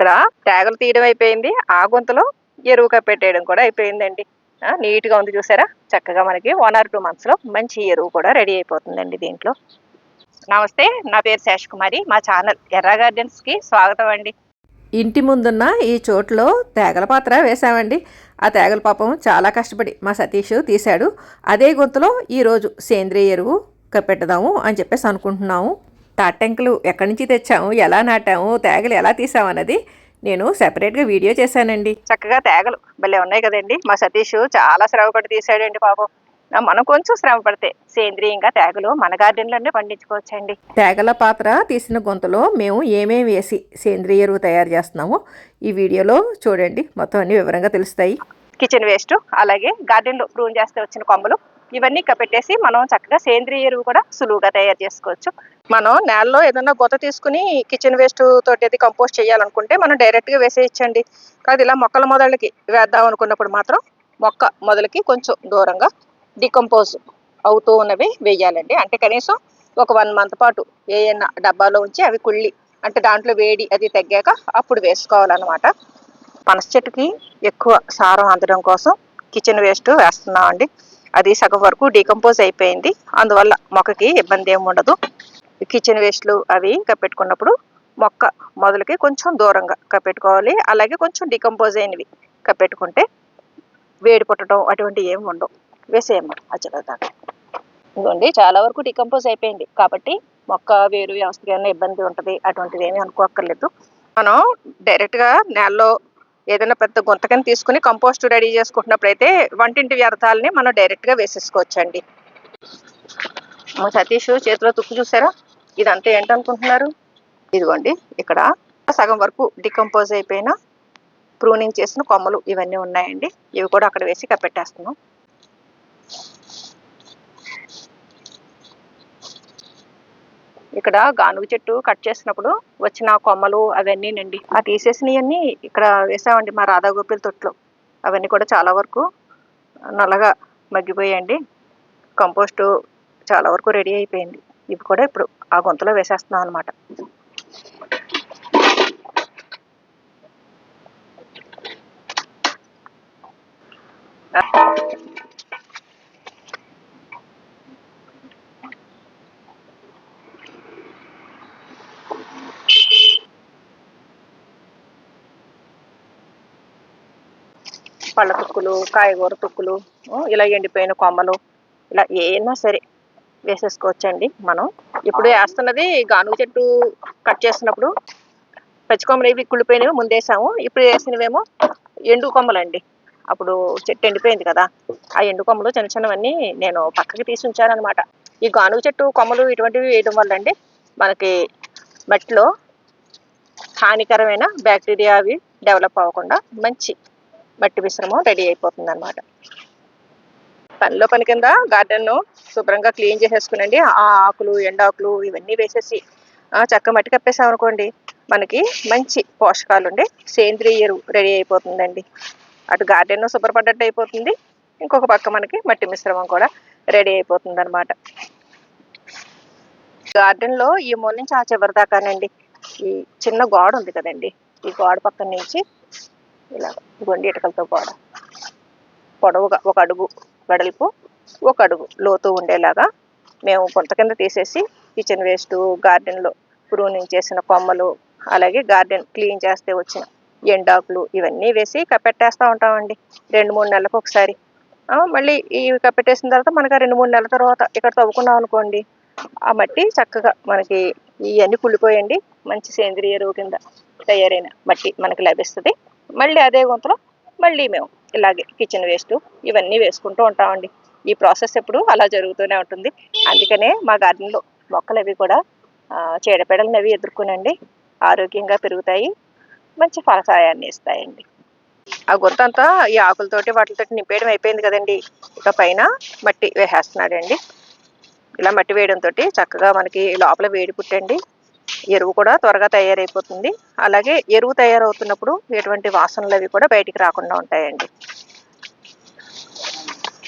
ఇక్కడ తేగలు తీయడం అయిపోయింది. ఆ గుంతలో ఎరువు కప్పెట్టేయడం కూడా అయిపోయిందండి. నీట్గా నీట్గా ఉంది చూసారా? చక్కగా మనకి వన్ ఆర్ టూ మంత్స్లో మంచి ఎరువు కూడా రెడీ అయిపోతుందండి దీంట్లో. నమస్తే నా పేరు శేష్ కుమారి. మా ఛానల్ ఎర్ర గార్డెన్స్కి స్వాగతం అండి. ఇంటి ముందున్న ఈ చోట్లో తేగల పాత్ర వేసామండి ఆ తేగల పాపం చాలా కష్టపడి మా సతీష్ తీశాడు. అదే గుంతలో ఈరోజు సేంద్రియ ఎరువు కప్పెట్టదాము అని చెప్పేసి అనుకుంటున్నాము. తాటెంకలు ఎక్కడి నుంచి తెచ్చాము ఎలా నాటాము తేగలు ఎలా తీసామన్నది నేను సెపరేట్గా వీడియో చేశానండి. చక్కగా తేగలు భలే ఉన్నాయి కదండి. మా సతీష్ చాలా శ్రమ పడి తీసాడండి పాపం. మనం కొంచెం శ్రమ పడితే సేంద్రియంగా తేగలు మన గార్డెన్లోనే పండించుకోవచ్చండి. తేగల పాత్ర తీసిన గొంతులో మేము ఏమేమి వేసి సేంద్రియ ఎరువు తయారు చేస్తున్నామో ఈ వీడియోలో చూడండి. మొత్తం అన్ని వివరంగా తెలుస్తాయి. కిచెన్ వేస్ట్ అలాగే గార్డెన్లో ప్రూన్ చేస్తే వచ్చిన కొమ్మలు ఇవన్నీ పెట్టేసి మనం చక్కగా సేంద్రియ ఎరువు కూడా సులువుగా తయారు చేసుకోవచ్చు. మనం నేలలో ఏదైనా గొత తీసుకుని కిచెన్ వేస్ట్ తోటి అది కంపోస్ట్ చేయాలనుకుంటే మనం డైరెక్ట్గా వేసేయచ్చండి. కాదు ఇలా మొక్కల మొదలకి వేద్దాం అనుకున్నప్పుడు మాత్రం మొక్క మొదలకి కొంచెం దూరంగా డికంపోజ్ అవుతూ ఉన్నవి వేయాలండి. అంటే కనీసం ఒక వన్ మంత్ పాటు ఏదైనా డబ్బాలో ఉంచి అవి కుళ్ళి అంటే దాంట్లో వేడి అది తగ్గాక అప్పుడు వేసుకోవాలన్నమాట. పనస చెట్టుకి ఎక్కువ సారం అందడం కోసం కిచెన్ వేస్ట్ వేస్తున్నామండి. అది సగం వరకు డీకంపోజ్ అయిపోయింది. అందువల్ల మొక్కకి ఇబ్బంది ఏమి ఉండదు. కిచెన్ వేస్ట్లు అవి కప్పెట్టుకున్నప్పుడు మొక్క మొదలకి కొంచెం దూరంగా కప్పెట్టుకోవాలి అలాగే కొంచెం డీకంపోజ్ అయినవి కప్పెట్టుకుంటే వేడి పుట్టడం అటువంటి ఏమి ఉండవు. వేసేయమ్మ అచ్చగా ఇదిగోండి చాలా వరకు డికంపోజ్ అయిపోయింది. కాబట్టి మొక్క వేరు వ్యవస్థకి ఏమైనా ఇబ్బంది ఉంటుంది అటువంటిది ఏమీ అనుకోక్కర్లేదు. మనం డైరెక్ట్గా నేలలో ఏదైనా పెద్ద గుంతకని తీసుకుని కంపోస్ట్ రెడీ చేసుకుంటున్నప్పుడు అయితే వంటింటి వ్యర్థాలని మనం డైరెక్ట్గా వేసేసుకోవచ్చండి. మా సతీష్ చేతిలో తుక్కు చూసారా? ఇదంతా ఏంటనుకుంటున్నారు? ఇదిగోండి ఇక్కడ సగం వరకు డికంపోజ్ అయిపోయిన ప్రూనింగ్ చేసిన కొమ్మలు ఇవన్నీ ఉన్నాయండి. ఇవి కూడా అక్కడ వేసి కప్పెట్టేస్తున్నాం. ఇక్కడ గానుగ చెట్టు కట్ చేసినప్పుడు వచ్చిన కొమ్మలు అవన్నీ నండి ఆ తీసేసినవన్నీ ఇక్కడ వేసామండి మా రాధా గోపిల తొట్లో. అవన్నీ కూడా చాలా వరకు నల్లగా మగ్గిపోయాయండి. కంపోస్టు చాలా వరకు రెడీ అయిపోయింది. ఇవి కూడా ఇప్పుడు ఆ గొంతులో వేసేస్తున్నాం అనమాట పళ్ళ తుక్కులు కాయగూర తుక్కులు ఇలా ఎండిపోయిన కొమ్మలు ఇలా ఏమైనా సరే వేసేసుకోవచ్చండి మనం. ఇప్పుడు వేస్తున్నది గానుగ చెట్టు కట్ చేసినప్పుడు పచ్చి కొమ్మలు ఇవి కుళ్ళిపోయినవి ముందేసాము ఇప్పుడు వేసినవేమో ఎండు కొమ్మలండి. అప్పుడు చెట్టు ఎండిపోయింది కదా. ఆ ఎండు కొమ్మలు చిన్న చిన్నవన్నీ నేను పక్కకి తీసి ఉంచానమాట ఈ గానుగ చెట్టు కొమ్మలు ఇటువంటివి వేయడం వల్ల అండి మనకి మట్టిలో హానికరమైన బ్యాక్టీరియా అవి డెవలప్ అవ్వకుండా మంచి మట్టి మిశ్రమం రెడీ అయిపోతుంది అనమాట పనిలో పని కింద గార్డెన్ను శుభ్రంగా క్లీన్ చేసేసుకునండి. ఆ ఆకులు ఎండాకులు ఇవన్నీ వేసేసి చక్క మట్టి కప్పేసామనుకోండి మనకి మంచి పోషకాలు ఉండి సేంద్రియ ఎరువు రెడీ అయిపోతుందండి. అటు గార్డెన్ శుభ్రపడ్డట్టు అయిపోతుంది ఇంకొక పక్క మనకి మట్టి మిశ్రమం కూడా రెడీ అయిపోతుంది అనమాట గార్డెన్లో ఈ మూల నుంచి ఆ చివరి దాకానండి ఈ చిన్న గోడ ఉంది కదండి ఈ గోడ పక్కన నుంచి ఇలా గొండి ఇటుకలతో గోడ పొడవుగా ఒక అడుగు వెడల్పు ఒక అడుగు లోతు ఉండేలాగా మేము కొంత కింద తీసేసి కిచెన్ వేస్ట్ గార్డెన్లో ప్రూనింగ్ చేసిన కొమ్మలు అలాగే గార్డెన్ క్లీన్ చేస్తే వచ్చిన ఎండాకులు ఇవన్నీ వేసి కప్పెట్టేస్తూ ఉంటామండి. రెండు మూడు నెలలకు ఒకసారి. మళ్ళీ ఇవి కప్పెట్టేసిన తర్వాత మనకి రెండు మూడు నెలల తర్వాత ఇక్కడ తవ్వుకున్నాం అనుకోండి ఆ మట్టి చక్కగా మనకి ఇవన్నీ కుళ్ళిపోయండి. మంచి సేంద్రియ ఎరువు కింద తయారైన మట్టి మనకి లభిస్తుంది. మళ్ళీ అదే గుంతలో మళ్ళీ మేము ఇలాగే కిచెన్ వేస్ట్ ఇవన్నీ వేసుకుంటూ ఉంటామండి. ఈ ప్రాసెస్ ఎప్పుడు అలా జరుగుతూనే ఉంటుంది. అందుకనే మా గార్డెన్లో మొక్కలు అవి కూడా ఆ, చీడపీడలను అవి ఎదుర్కొనండి. ఆరోగ్యంగా పెరుగుతాయి. మంచి ఫలసాయాన్ని ఇస్తాయండి. ఆ గుంతంతా ఈ ఆకులతోటి వాటితోటి నింపేయడం అయిపోయింది కదండి. ఇక పైన మట్టి వేసేస్తున్నాడండి. ఇలా మట్టి వేయడంతో చక్కగా మనకి లోపల వేడి పుట్టండి. ఎరువు కూడా త్వరగా తయారైపోతుంది. అలాగే ఎరువు తయారవుతున్నప్పుడు ఎటువంటి వాసనలు అవి కూడా బయటికి రాకుండా ఉంటాయండి.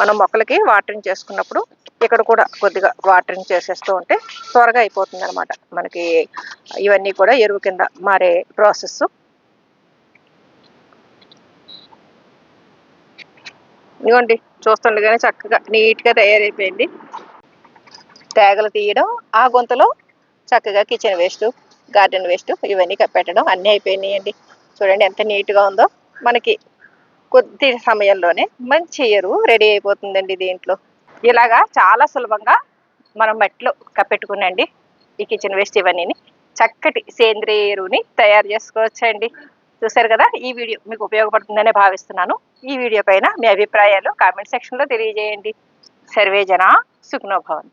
మనం మొక్కలకి వాటరింగ్ చేసుకున్నప్పుడు ఇక్కడ కూడా కొద్దిగా వాటరింగ్ చేసేస్తూ ఉంటే త్వరగా అయిపోతుంది అనమాట మనకి ఇవన్నీ కూడా ఎరువు కింద మారే ప్రాసెస్ ఇదిగోండి చూస్తుండగానే చక్కగా నీట్గా తయారైపోయింది. తేగలు తీయడం ఆ గుంతలో చక్కగా కిచెన్ వేస్ట్ గార్డెన్ వేస్ట్ ఇవన్నీ కప్పెట్టడం అన్నీ అయిపోయినాయండి. చూడండి ఎంత నీట్గా ఉందో. మనకి కొద్ది సమయంలోనే మంచి ఎరువు రెడీ అయిపోతుందండి దీంట్లో. ఇలాగా చాలా సులభంగా మనం మట్టిలో కప్పెట్టుకునండి ఈ కిచెన్ వేస్ట్ ఇవన్నీ చక్కటి సేంద్రియ ఎరువుని తయారు చేసుకోవచ్చండి. చూసారు కదా ఈ వీడియో మీకు ఉపయోగపడుతుందనే భావిస్తున్నాను. ఈ వీడియో పైన మీ అభిప్రాయాలు కామెంట్ సెక్షన్లో తెలియజేయండి. సర్వేజన సుఖనోభవన్